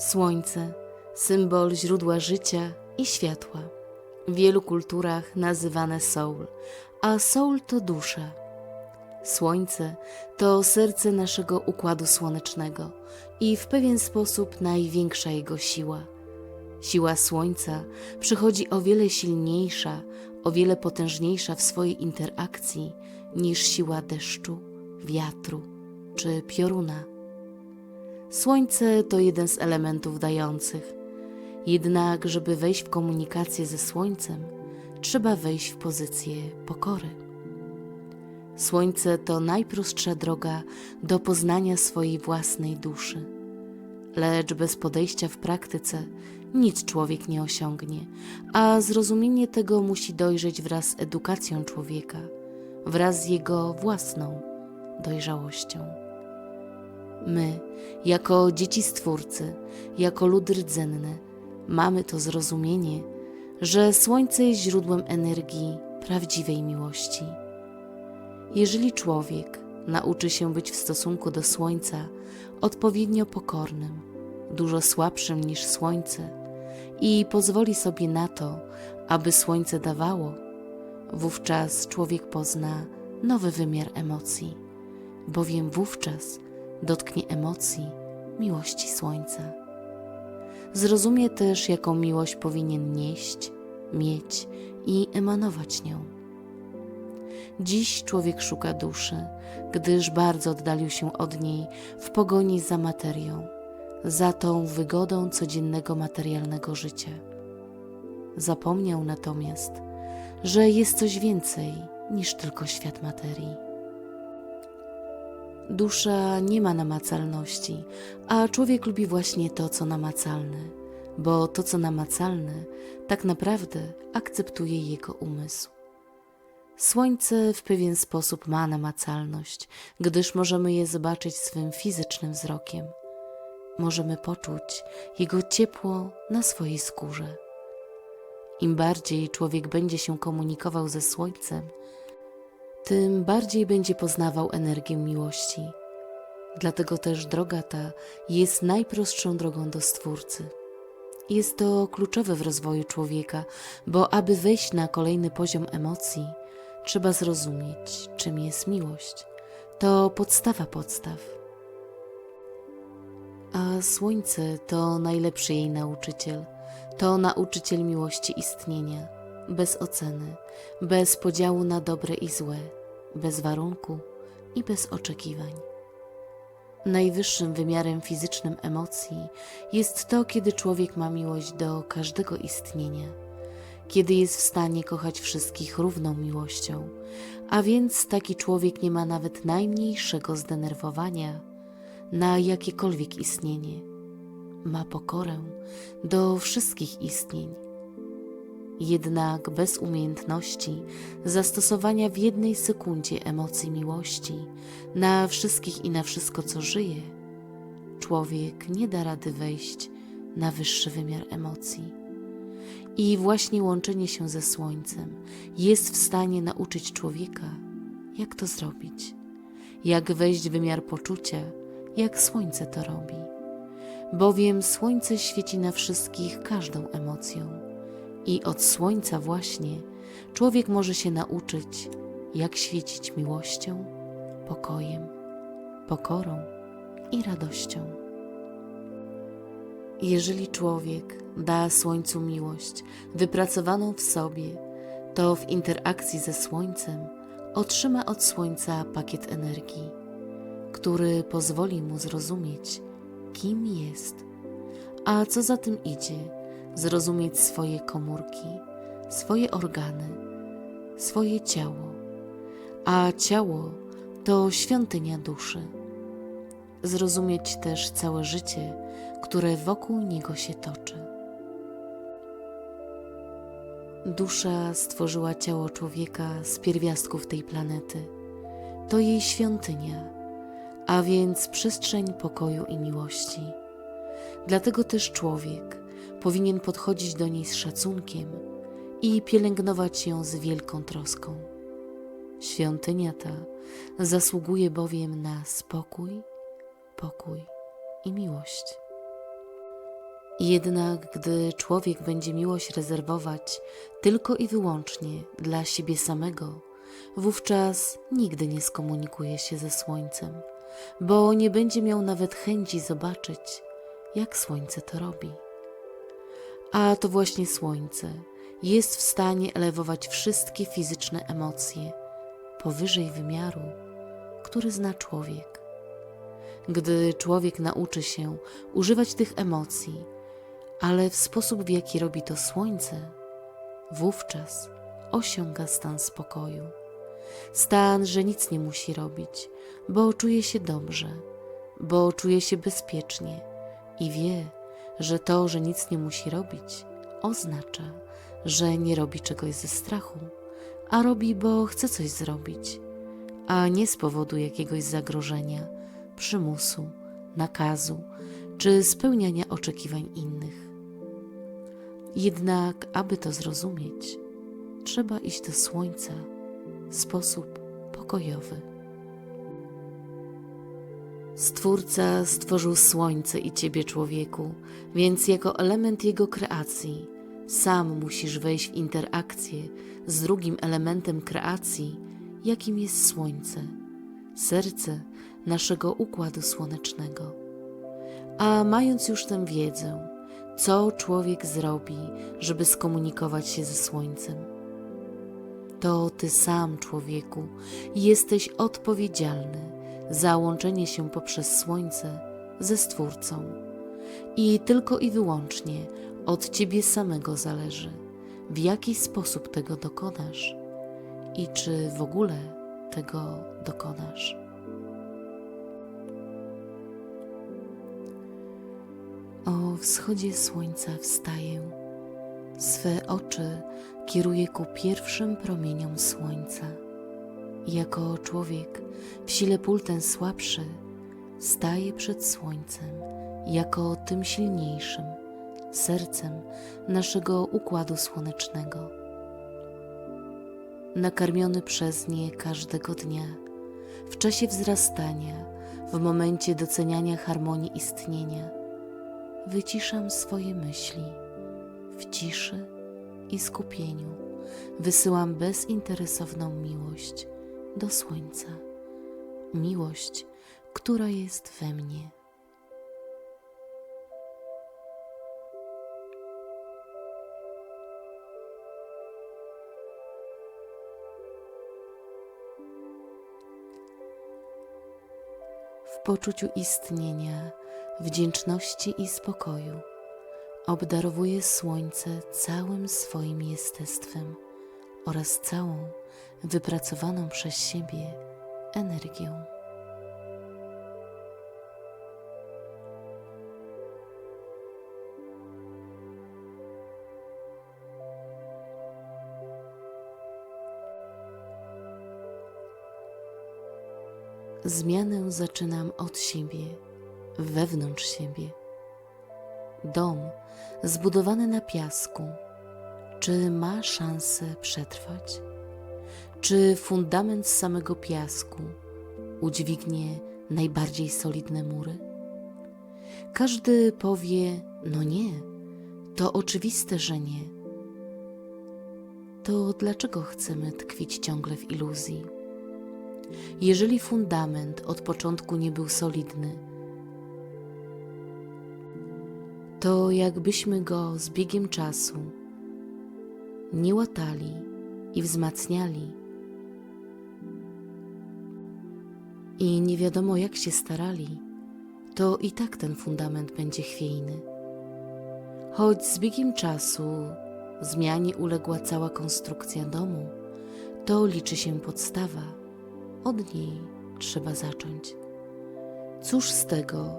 Słońce, symbol źródła życia i światła. W wielu kulturach nazywane soul, a soul to dusza. Słońce to serce naszego układu słonecznego i w pewien sposób największa jego siła. Siła Słońca przychodzi o wiele silniejsza, o wiele potężniejsza w swojej interakcji niż siła deszczu, wiatru czy pioruna. Słońce to jeden z elementów dających. Jednak, żeby wejść w komunikację ze Słońcem, trzeba wejść w pozycję pokory. Słońce to najprostsza droga do poznania swojej własnej duszy. Lecz bez podejścia w praktyce nic człowiek nie osiągnie, a zrozumienie tego musi dojrzeć wraz z edukacją człowieka, wraz z jego własną dojrzałością. My, jako dzieci Stwórcy, jako lud rdzenny, mamy to zrozumienie, że Słońce jest źródłem energii prawdziwej miłości. Jeżeli człowiek nauczy się być w stosunku do Słońca odpowiednio pokornym, dużo słabszym niż Słońce i pozwoli sobie na to, aby Słońce dawało, wówczas człowiek pozna nowy wymiar emocji, bowiem wówczas dotknie emocji miłości Słońca. Zrozumie też, jaką miłość powinien nieść, mieć i emanować nią. Dziś człowiek szuka duszy, gdyż bardzo oddalił się od niej w pogoni za materią, za tą wygodą codziennego materialnego życia. Zapomniał natomiast, że jest coś więcej niż tylko świat materii. Dusza nie ma namacalności, a człowiek lubi właśnie to, co namacalne, bo to, co namacalne, tak naprawdę akceptuje jego umysł. Słońce w pewien sposób ma namacalność, gdyż możemy je zobaczyć swym fizycznym wzrokiem. Możemy poczuć jego ciepło na swojej skórze. Im bardziej człowiek będzie się komunikował ze Słońcem, tym bardziej będzie poznawał energię miłości. Dlatego też droga ta jest najprostszą drogą do Stwórcy. Jest to kluczowe w rozwoju człowieka, bo aby wejść na kolejny poziom emocji, trzeba zrozumieć, czym jest miłość. To podstawa podstaw. A Słońce to najlepszy jej nauczyciel. To nauczyciel miłości istnienia, bez oceny, bez podziału na dobre i złe, bez warunku i bez oczekiwań. Najwyższym wymiarem fizycznym emocji jest to, kiedy człowiek ma miłość do każdego istnienia, kiedy jest w stanie kochać wszystkich równą miłością, a więc taki człowiek nie ma nawet najmniejszego zdenerwowania na jakiekolwiek istnienie. Ma pokorę do wszystkich istnień. Jednak bez umiejętności zastosowania w jednej sekundzie emocji miłości na wszystkich i na wszystko, co żyje, człowiek nie da rady wejść na wyższy wymiar emocji. I właśnie łączenie się ze Słońcem jest w stanie nauczyć człowieka, jak to zrobić, jak wejść w wymiar poczucia, jak Słońce to robi. Bowiem Słońce świeci na wszystkich każdą emocją. I od Słońca właśnie człowiek może się nauczyć, jak świecić miłością, pokojem, pokorą i radością. Jeżeli człowiek da Słońcu miłość wypracowaną w sobie, to w interakcji ze Słońcem otrzyma od Słońca pakiet energii, który pozwoli mu zrozumieć, kim jest, a co za tym idzie, zrozumieć swoje komórki, swoje organy, swoje ciało, a ciało to świątynia duszy. Zrozumieć też całe życie, które wokół niego się toczy. Dusza stworzyła ciało człowieka z pierwiastków tej planety. To jej świątynia, a więc przestrzeń pokoju i miłości. Dlatego też człowiek powinien podchodzić do niej z szacunkiem i pielęgnować ją z wielką troską. Świątynia ta zasługuje bowiem na spokój, pokój i miłość. Jednak gdy człowiek będzie miłość rezerwować tylko i wyłącznie dla siebie samego, wówczas nigdy nie skomunikuje się ze słońcem, bo nie będzie miał nawet chęci zobaczyć, jak słońce to robi. A to właśnie słońce jest w stanie elewować wszystkie fizyczne emocje powyżej wymiaru, który zna człowiek. Gdy człowiek nauczy się używać tych emocji, ale w sposób, w jaki robi to słońce, wówczas osiąga stan spokoju. Stan, że nic nie musi robić, bo czuje się dobrze, bo czuje się bezpiecznie i wie, że to, że nic nie musi robić, oznacza, że nie robi czegoś ze strachu, a robi, bo chce coś zrobić, a nie z powodu jakiegoś zagrożenia, przymusu, nakazu czy spełniania oczekiwań innych. Jednak, aby to zrozumieć, trzeba iść do słońca w sposób pokojowy. Stwórca stworzył słońce i ciebie, człowieku, więc jako element jego kreacji sam musisz wejść w interakcję z drugim elementem kreacji, jakim jest słońce, serce naszego układu słonecznego. A mając już tę wiedzę, co człowiek zrobi, żeby skomunikować się ze słońcem, to ty sam, człowieku, jesteś odpowiedzialny za łączenie się poprzez słońce ze Stwórcą. I tylko i wyłącznie od ciebie samego zależy, w jaki sposób tego dokonasz i czy w ogóle tego dokonasz. O wschodzie słońca wstaję, swe oczy kieruję ku pierwszym promieniom słońca. Jako człowiek w sile pól ten słabszy staje przed słońcem, jako tym silniejszym, sercem naszego układu słonecznego. Nakarmiony przez nie każdego dnia, w czasie wzrastania, w momencie doceniania harmonii istnienia, wyciszam swoje myśli w ciszy i skupieniu. Wysyłam bezinteresowną miłość do słońca, miłość, która jest we mnie. W poczuciu istnienia, wdzięczności i spokoju obdarowuje słońce całym swoim jestestwem oraz całą wypracowaną przez siebie energią. Zmianę zaczynam od siebie, wewnątrz siebie. Dom zbudowany na piasku, czy ma szansę przetrwać? Czy fundament z samego piasku udźwignie najbardziej solidne mury? Każdy powie: No nie, to oczywiste, że nie. To dlaczego chcemy tkwić ciągle w iluzji? Jeżeli fundament od początku nie był solidny, to jakbyśmy go z biegiem czasu nie łatali i wzmacniali, i nie wiadomo jak się starali, to i tak ten fundament będzie chwiejny. Choć z biegiem czasu zmianie uległa cała konstrukcja domu, to liczy się podstawa. Od niej trzeba zacząć. Cóż z tego,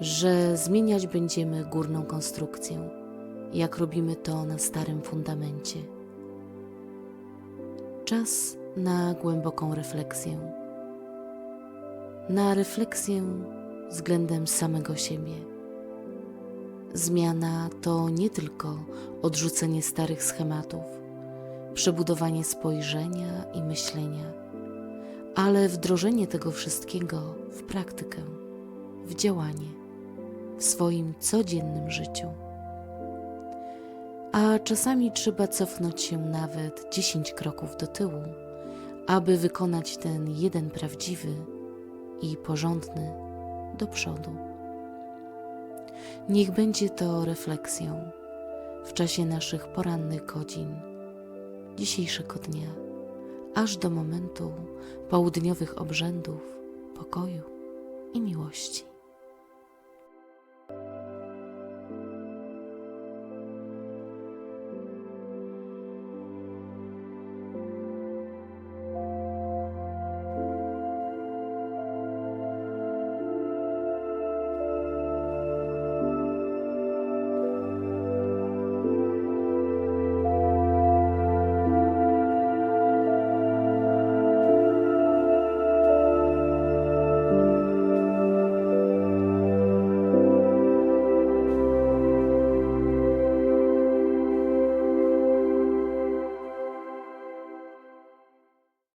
że zmieniać będziemy górną konstrukcję, jak robimy to na starym fundamencie? Czas na głęboką refleksję na refleksję względem samego siebie. Zmiana to nie tylko odrzucenie starych schematów, przebudowanie spojrzenia i myślenia, ale wdrożenie tego wszystkiego w praktykę, w działanie. w swoim codziennym życiu. A czasami trzeba cofnąć się nawet 10 kroków do tyłu, aby wykonać ten jeden prawdziwy i porządny do przodu. Niech będzie to refleksją w czasie naszych porannych godzin dzisiejszego dnia, aż do momentu południowych obrzędów pokoju i miłości.